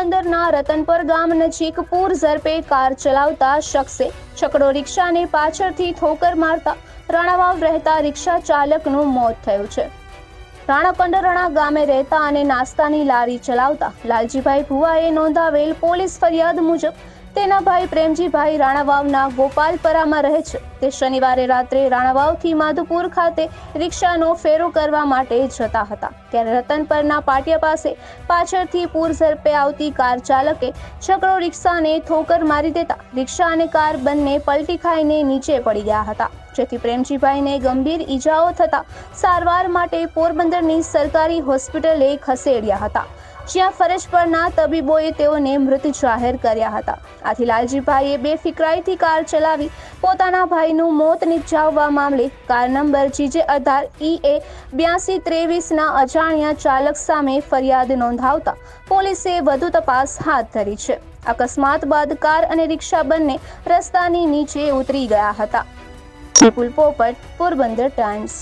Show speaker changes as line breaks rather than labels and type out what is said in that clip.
રતનપર ગામ નજીક પૂર ઝડપે કાર ચલાવતા શખ્સે છકડો રિક્ષાને પાછળથી ઠોકર મારતા રણાવાવ રહેતા રિક્ષા ચાલકનું મોત થયું છે. રાણાકંડરણા ગામે રહેતા અને નાસ્તાની લારી ચલાવતા લાલજીભાઈ ભુવાએ નોંધાવેલ પોલીસ ફરિયાદ મુજબ તેના ભાઈ પ્રેમજીભાઈ રાણાવાવના ગોપાલપરામાં રહે છે. તે શનિવારે રાત્રે રાણાવાવથી માધુપુર ખાતે રિક્ષાનો ફેરો કરવા માટે જતા હતા. ત્યારે રતનપરના પાટિયા પાસે પાછળથી પૂર ઝડપે આવતી કાર ચાલકે છકડો રિક્ષાને ઠોકર મારી દેતા રિક્ષા અને કાર બંને પલટી ખાઈને નીચે પડી ગયા હતા. જેથી પ્રેમજીભાઈને ગંભીર ઈજાઓ થતા સારવાર માટે પોરબંદરની સરકારી હોસ્પિટલે ખસેડ્યા હતા. જ્યાં ફરજ પરના તબીબોએ તેઓને મૃત જાહેર કર્યા હતા. આથી લાલજીભાઈએ બેફિકરાઈથી કાર ચલાવી પોતાના ભાઈનું મોત નિપજાવવા મામલે કાર નંબર જીજે અઢાર ઈ એ બ્યાસી ત્રેવીસના અજાણ્યા ચાલક સામે ફરિયાદ નોંધાવતા પોલીસે વધુ તપાસ હાથ ધરી છે. અકસ્માત બાદ કાર અને રિક્ષા બંને રસ્તાની નીચે ઉતરી ગયા હતા. વિપુલ પોપટ પોરબંદર ટાઈમ્સ.